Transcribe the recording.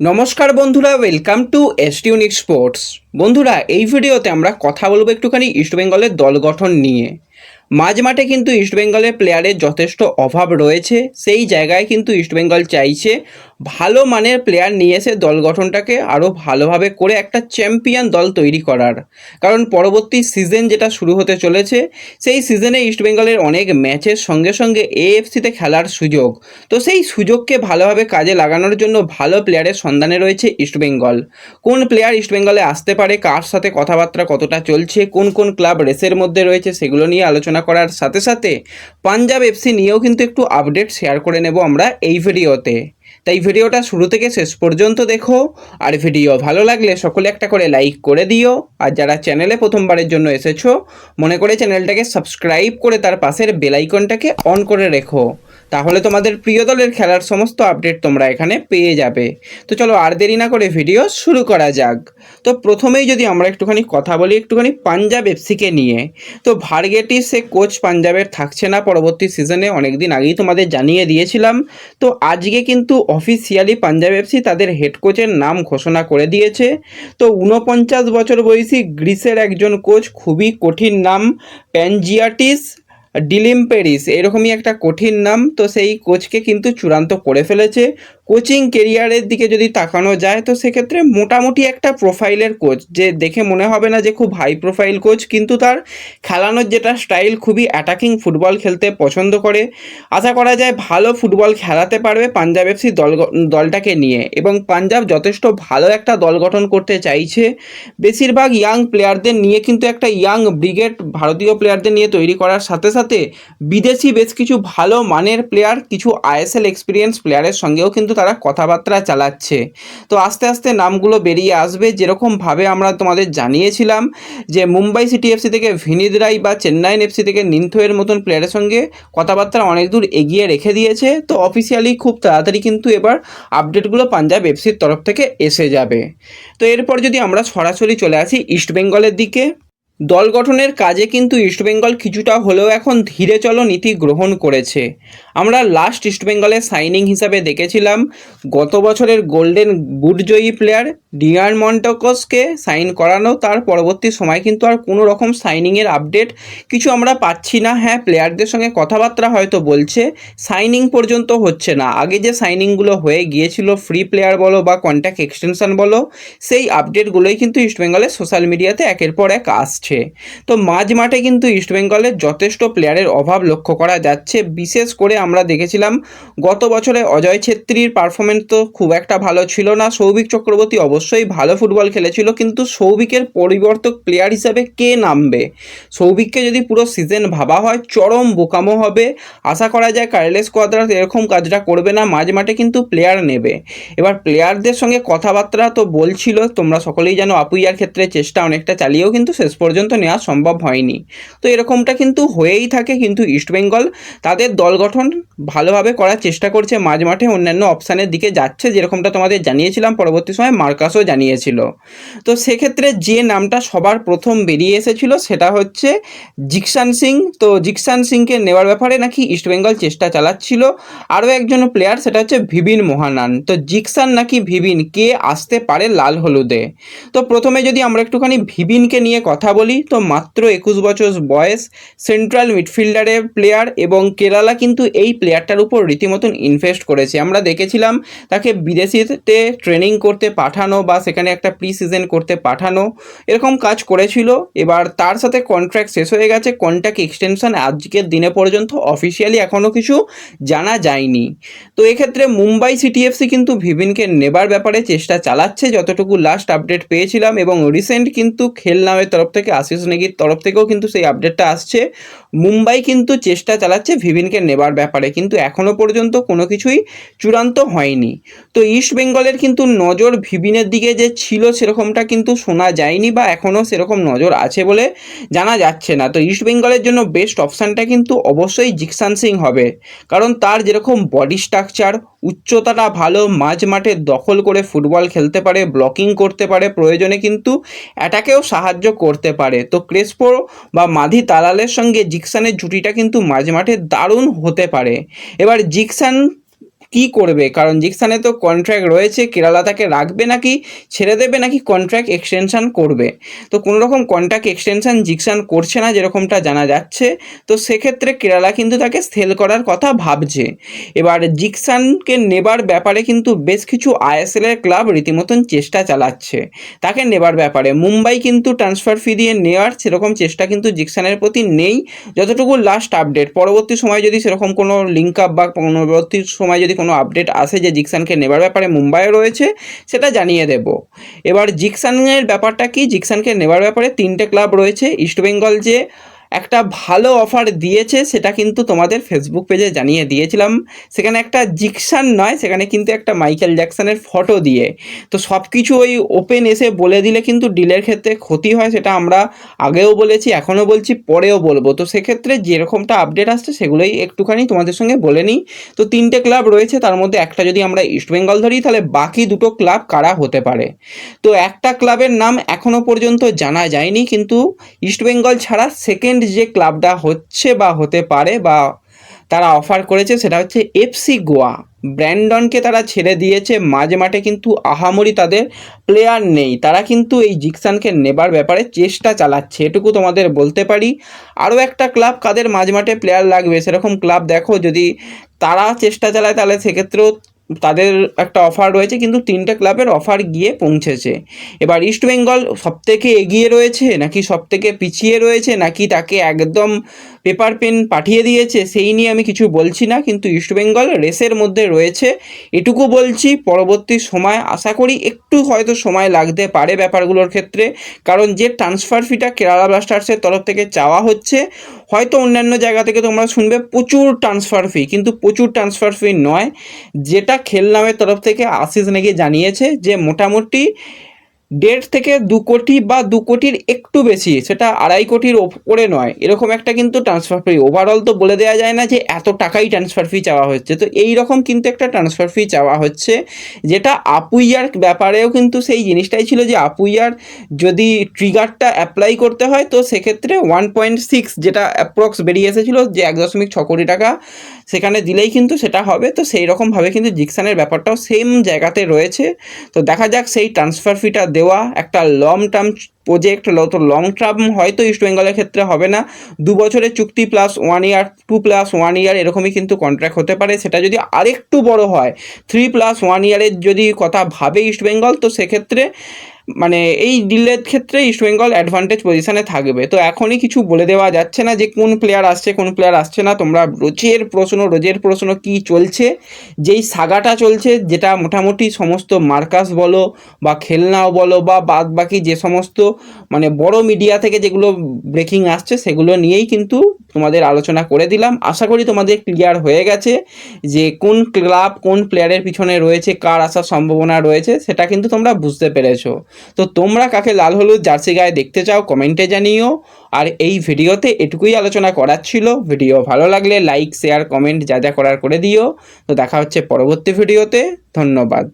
নমস্কার বন্ধুরা welcome to S এসটিউনিক স্পোর্টস বন্ধুরা, এই ভিডিওতে আমরা কথা বলব একটুখানি ইস্টবেঙ্গলের দল গঠন নিয়ে। মাঝ মাঠে কিন্তু ইস্টবেঙ্গলের প্লেয়ারের যথেষ্ট অভাব রয়েছে, সেই জায়গায় কিন্তু ইস্টবেঙ্গল চাইছে ভালো মানের প্লেয়ার নিয়ে এসে দল গঠনটাকে আরও ভালোভাবে করে একটা চ্যাম্পিয়ন দল তৈরি করার। কারণ পরবর্তী সিজন যেটা শুরু হতে চলেছে, সেই সিজনে ইস্টবেঙ্গলের অনেক ম্যাচের সঙ্গে সঙ্গে এএফসিতে খেলার সুযোগ। তো সেই সুযোগকে ভালোভাবে কাজে লাগানোর জন্য ভালো প্লেয়ারের সন্ধানে রয়েছে ইস্টবেঙ্গল কোন প্লেয়ার ইস্টবেঙ্গলে আসতে পারে, কার সাথে কথাবার্তা কতটা চলছে, কোন কোন ক্লাব রেসের মধ্যে রয়েছে সেগুলো নিয়ে আলোচনা করার সাথে সাথে পাঞ্জাব এফসি নিয়েও কিন্তু একটু আপডেট শেয়ার করে নেব আমরা এই ভিডিওতে তাই ভিডিওটা শুরু থেকে শেষ পর্যন্ত দেখো। আর ভিডিও ভালো লাগলে সকলে একটা করে লাইক করে দিও। আর যারা চ্যানেলে প্রথমবারের জন্য এসেছ, মনে করে চ্যানেলটাকে সাবস্ক্রাইব করে তার পাশের বেলাইকনটাকে অন করে রেখো। তাহলে তোমাদের প্রিয় দলের খেলার সমস্ত আপডেট তোমরা এখানে পেয়ে যাবে। তো চলো আর দেরি না করে ভিডিও শুরু করা যাক। তো প্রথমেই যদি আমরা একটুখানি কথা বলি, একটুখানি পাঞ্জাব এফসিকে নিয়ে। তো ভার্গেটি সে কোচ পাঞ্জাবের থাকছে না, পরবর্তী সিজনে অনেকদিন আগেই তোমাদের জানিয়ে দিয়েছিলাম। তো আজকে কিন্তু অফিসিয়ালি পাঞ্জাব এফসি তাদের হেড কোচের নাম ঘোষণা করে দিয়েছে। তো ঊনপঞ্চাশ বছর বয়সী গ্রিসের একজন কোচ খুবই কঠিন নাম প্যানজিয়াটিস ডিলিম পেরিস এরকমই একটা কঠিন নাম তো সেই কোচকে কিন্তু চূড়ান্ত করে ফেলেছে। কোচিং কেরিয়ারের দিকে যদি তাকানো যায়, তো সেক্ষেত্রে মোটামুটি একটা প্রোফাইলের কোচ যে দেখে মনে হবে না যে খুব হাই প্রোফাইল কোচ কিন্তু তার খেলানোর যেটা স্টাইল খুবই অ্যাটাকিং ফুটবল খেলতে পছন্দ করে। আশা করা যায় ভালো ফুটবল খেলাতে পারবে পাঞ্জাব এফসি দল দলটাকে নিয়ে। এবং পাঞ্জাব যথেষ্ট ভালো একটা দল গঠন করতে চাইছে। বেশিরভাগ ইয়াং প্লেয়ারদের নিয়ে কিন্তু একটা ইয়াং ব্রিগেড ভারতীয় প্লেয়ারদের নিয়ে তৈরি করার সাথে সাথে বিদেশি বেশ কিছু ভালো মানের প্লেয়ার কিছু আইএসএল এক্সপিরিয়েন্স প্লেয়ারের সঙ্গেও কিন্তু তারা কথাবার্তা চালাচ্ছে। তো আস্তে আস্তে নামগুলো বেরিয়ে আসবে যেরকমভাবে আমরা তোমাদের জানিয়েছিলাম যে মুম্বাই সিটি এফসি থেকে ভিনিদ রাই বা চেন্নাইন এফসি থেকে নিনথোয়ের মতন প্লেয়ারের সঙ্গে কথাবার্তা অনেক দূর এগিয়ে রেখে দিয়েছে। তো অফিসিয়ালি খুব তাড়াতাড়ি কিন্তু এবার আপডেটগুলো পাঞ্জাব এফসির তরফ থেকে এসে যাবে। তো এরপর যদি আমরা সরাসরি চলে আসি ইস্টবেঙ্গলের দিকে, দল গঠনের কাজে কিন্তু ইস্টবেঙ্গল কিছুটা হলেও এখন ধীরে চলো নীতি গ্রহণ করেছে। আমরা লাস্ট ইস্টবেঙ্গলের সাইনিং হিসাবে দেখেছিলাম। গত বছরের গোল্ডেন বুটজয়ী প্লেয়ার ডিয়ার মন্টকসকে সাইন করানো, তার পরবর্তী সময় কিন্তু আর কোনো রকম সাইনিংয়ের আপডেট কিছু আমরা পাচ্ছি না। হ্যাঁ প্লেয়ারদের সঙ্গে কথাবার্তা হয়তো বলছে সাইনিং পর্যন্ত হচ্ছে না। আগে যে সাইনিংগুলো হয়ে গিয়েছিল ফ্রি প্লেয়ার বলো বা কন্ট্যাক্ট এক্সটেনশন বলো, সেই আপডেটগুলোই কিন্তু ইস্টবেঙ্গলের সোশ্যাল মিডিয়াতে একের পর এক আসছে। তো মাঝ মাঠে কিন্তু ইস্টবেঙ্গলের যথেষ্ট প্লেয়ারের অভাব লক্ষ্য করা যাচ্ছে। বিশেষ করে আমরা দেখেছিলাম, গত বছরে অজয় ছেত্রীর পারফরমেন্স তো খুব একটা ভালো ছিল না। সৌভিক চক্রবর্তী অবশ্যই ভালো ফুটবল খেলেছিল, কিন্তু সৌভিকের পরিবর্তক প্লেয়ার হিসাবে কে নামবে? সৌভিককে যদি পুরো সিজন ভাবা হয়, চরম বোকামো হবে। আশা করা যায় কার্লেস কোয়াদ্রাস এরকম কাজটা করবে না, মাঝ মাঠে কিন্তু প্লেয়ার নেবে। এবার প্লেয়ারদের সঙ্গে কথাবার্তা তো বলছিল, তোমরা সকলেই জানো আপুইয়ার ক্ষেত্রে চেষ্টা অনেকটা চালিয়েও কিন্তু শেষ পর্যন্ত নেওয়া সম্ভব হয়নি। তো এরকমটা কিন্তু হয়েই থাকে কিন্তু ইস্টবেঙ্গল তাদের দল গঠন ভালোভাবে করার চেষ্টা করছে। মাঝ মাঠে অন্যান্য অপশানের দিকে যাচ্ছে, যেরকমটা তোমাদের জানিয়েছিলাম, পরবর্তী সময় মার্কাসও জানিয়েছিল। তো সেক্ষেত্রে যে নামটা সবার প্রথম বেরিয়ে এসেছিল সেটা হচ্ছে জিকসান সিং। তো জিকসান সিংকে নেওয়ার ব্যাপারে নাকি ইস্টবেঙ্গল চেষ্টা চালাচ্ছিল। আরও একজন প্লেয়ার সেটা হচ্ছে ভিবিন মোহানান। তো জিকসান নাকি ভিবিন কে আসতে পারে লাল হলুদে? তো প্রথমে যদি আমরা একটুখানি ভিবিনকে নিয়ে কথা বলি, তো মাত্র একুশ বছর বয়স সেন্ট্রাল মিডফিল্ডারের প্লেয়ার এবং কেরালা কিন্তু এই প্লেয়ারটার উপর রীতিমতন ইনভেস্ট করেছে। আমরা দেখেছিলাম তাকে বিদেশিতে ট্রেনিং করতে পাঠানো বা সেখানে একটা প্রি সিজন করতে পাঠানো এরকম কাজ করেছিল। এবার তার সাথে কন্ট্রাক্ট শেষ হয়ে গেছে। কন্ট্রাক্ট এক্সটেনশন আজকের দিনে পর্যন্ত অফিসিয়ালি এখনও কিছু জানা যায়নি। তো এক্ষেত্রে মুম্বাই সিটিএফসি কিন্তু ভিভিনকে নেবার ব্যাপারে চেষ্টা চালাচ্ছে। যতটুকু লাস্ট আপডেট পেয়েছিলাম এবং রিসেন্ট কিন্তু খেল নামের তরফ থেকে, আশিস নেগির তরফ থেকেও কিন্তু সেই আপডেটটা আসছে। মুম্বাই কিন্তু চেষ্টা চালাচ্ছে ভিভিনকে নেবার ব্যাপারে। কিন্তু এখনও পর্যন্ত কোনো কিছুই চূড়ান্ত হয়নি। তো ইস্ট বেঙ্গলের কিন্তু নজর ভিভিনের দিকে যে ছিল সেরকমটা কিন্তু শোনা যায়নি বা এখনও সেরকম নজর আছে বলে জানা যাচ্ছে না। তো ইস্ট বেঙ্গলের জন্য বেস্ট অপশানটা কিন্তু অবশ্যই জিকসান সিং হবে। কারণ তার যেরকম বডি স্ট্রাকচার উচ্চতাটা ভালো, মাঝ মাঠে দখল করে ফুটবল খেলতে পারে ব্লকিং করতে পারে, প্রয়োজনে কিন্তু অ্যাটাকেও সাহায্য করতে পারে। তো ক্রেসপো বা মাধি তালালের সঙ্গে জিকসানের জুটিটা কিন্তু মাঝ মাঠে দারুণ হতে পারে। এবার জিকসান কি করবে? কারণ জিকসানে তো কন্ট্রাক্ট রয়েছে, কেরালা তাকে রাখবে নাকি, ছেড়ে দেবে নাকি কন্ট্রাক্ট এক্সটেনশান করবে? তো কোনো রকম কন্ট্রাক্ট এক্সটেনশান জিকসান করছে না যেরকমটা জানা যাচ্ছে, তো সেক্ষেত্রে কেরালা কিন্তু তাকে সেল করার কথা ভাবছে। এবার জিকসানকে নেবার ব্যাপারে কিন্তু বেশ কিছু আইএসএলের ক্লাব রীতিমতন চেষ্টা চালাচ্ছে। তাকে নেবার ব্যাপারে মুম্বাই কিন্তু ট্রান্সফার ফি দিয়ে নেওয়ার সেরকম চেষ্টা কিন্তু জিকসানের প্রতি নেই। যতটুকু লাস্ট আপডেট পরবর্তী সময় যদি সেরকম কোনো লিঙ্ক আপ বা পরবর্তী সময় যদি কোনো আপডেট আসে যে জিকসানকে নেবার ব্যাপারে মুম্বাইয়ে রয়েছে, সেটা জানিয়ে দেব। এবার জিকসানের ব্যাপারটা কি? জিকসানকে নেবার ব্যাপারে তিনটে ক্লাব রয়েছে ইস্টবেঙ্গল যে একটা ভালো অফার দিয়েছে, সেটা কিন্তু তোমাদের ফেসবুক পেজে জানিয়ে দিয়েছিলাম। সেখানে একটা জিকসান নয়, সেখানে কিন্তু একটা মাইকেল জ্যাকসনের ফটো দিয়ে। তো সব কিছু ওই ওপেন এসে বলে দিলে কিন্তু ডিলের ক্ষেত্রে ক্ষতি হয়, সেটা আমরা আগেও বলেছি, এখনও বলছি, পরেও বলব। তো সেক্ষেত্রে যেরকমটা আপডেট আসছে, সেগুলোই একটুখানি তোমাদের সঙ্গে বলে নিই। তো তিনটে ক্লাব রয়েছে, তার মধ্যে একটা যদি আমরা ইস্টবেঙ্গল ধরি, তাহলে বাকি দুটো ক্লাব কারা হতে পারে? তো একটা ক্লাবের নাম এখনও পর্যন্ত জানা যায়নি, কিন্তু ইস্টবেঙ্গল ছাড়া সেকেন্ড যে ক্লাবটা হচ্ছে বা হতে পারে বা তারা অফার করেছে সেটা হচ্ছে এফসি গোয়া। ব্র্যান্ডনকে তারা ছেড়ে দিয়েছে। মাঝে মাঠে কিন্তু আহামরি তাদের প্লেয়ার নেই। তারা কিন্তু এই জিকসানকে নেবার ব্যাপারে চেষ্টা চালাচ্ছে। এটুকু তোমাদের বলতে পারি। আরও একটা ক্লাব কাদের মাঝে মাঠে প্লেয়ার লাগবে সেরকম ক্লাব দেখো। যদি তারা চেষ্টা চালায় তাহলে সেক্ষেত্রেও তাদের একটা অফার রয়েছে, কিন্তু তিনটে ক্লাবের অফার গিয়ে পৌঁছেছে। এবার ইস্ট ইস্টবেঙ্গল সবথেকে এগিয়ে রয়েছে, নাকি সব থেকে পিছিয়ে রয়েছে, নাকি তাকে একদম পেপার পেন পাঠিয়ে দিয়েছে, সেই নিয়ে আমি কিছু বলছি না, কিন্তু ইস্টবেঙ্গল রেসের মধ্যে রয়েছে। এটুকু বলছি, পরবর্তী সময় আশা করি একটু হয়তো সময় লাগতে পারে ব্যাপারগুলোর ক্ষেত্রে, কারণ যে ট্রান্সফার ফিটা কেরালা ব্লাস্টার্সের তরফ থেকে চাওয়া হচ্ছে, হয়তো অন্যান্য জায়গা থেকে তোমরা শুনবে প্রচুর ট্রান্সফার ফি কিন্তু প্রচুর ট্রান্সফার ফি নয়, যেটা খেলনামের তরফ থেকে আশিস নাকি জানিয়েছে যে মোটামুটি দেড় থেকে দু কোটি বা দু কোটির একটু বেশি, সেটা আড়াই কোটির ওপরে নয়। এরকম একটা কিন্তু ট্রান্সফার ফি ওভারঅল তো বলে দেওয়া যায় না যে এত টাকাই ট্রান্সফার ফি চাওয়া হচ্ছে। তো এই রকম কিন্তু একটা ট্রান্সফার ফি চাওয়া হচ্ছে, যেটা আপুইয়ার ব্যাপারেও কিন্তু সেই জিনিসটাই ছিল যে আপুইয়ার যদি ট্রিগারটা অ্যাপ্লাই করতে হয়, তো সেক্ষেত্রে ওয়ান পয়েন্ট সিক্স যেটা অ্যাপ্রক্স বেরিয়ে এসেছিল যে এক দশমিক ছ কোটি টাকা সেখানে দিলেই কিন্তু সেটা হবে। তো সেই রকমভাবে কিন্তু জিকসানের ব্যাপারটাও সেম জায়গাতে রয়েছে। তো দেখা যাক সেই ট্রান্সফার ফিটা দেওয়া একটা লং টার্ম প্রজেক্ট তো লং টার্ম হয়তো ইস্ট বেঙ্গলের ক্ষেত্রে হবে না। দু বছরের চুক্তি plus one year two plus one year এরকমই কিন্তু কন্ট্রাক্ট হতে পারে। সেটা যদি আরেকটু বড় হয় থ্রি প্লাস ওয়ান ইয়ারের যদি কথা ভাবে ইস্ট বেঙ্গল তো সেক্ষেত্রে মানে এই ডিলের ক্ষেত্রে ইস্টবেঙ্গল অ্যাডভান্টেজ পজিশনে থাকবে। তো এখনই কিছু বলে দেওয়া যাচ্ছে না যে কোন প্লেয়ার আসছে, কোন প্লেয়ার আসছে না। তোমরা রোজের প্রশ্ন রোজের প্রশ্ন কি চলছে? যেই সাগাটা চলছে, যেটা মোটামুটি সমস্ত মার্কাস বলো বা খেলনাও বলো বা বাদ বাকি যে সমস্ত মানে বড় মিডিয়া থেকে যেগুলো ব্রেকিং আসছে, সেগুলো নিয়েই কিন্তু তোমাদের আলোচনা করে দিলাম। আশা করি তোমাদের ক্লিয়ার হয়ে গেছে যে কোন ক্লাব কোন প্লেয়ারের পিছনে রয়েছে, কার আসার সম্ভাবনা রয়েছে, সেটা কিন্তু তোমরা বুঝতে পেরেছ। তো তোমরা কাকে লাল হলুদ জার্সি গায়ে দেখতে চাও কমেন্টে জানিও। আর এই ভিডিওতে এটুকুই আলোচনা করার ছিল। ভিডিও ভালো লাগলে লাইক, শেয়ার, কমেন্ট যা যা করার করে দিও। তো দেখা হচ্ছে পরবর্তী ভিডিওতে। ধন্যবাদ।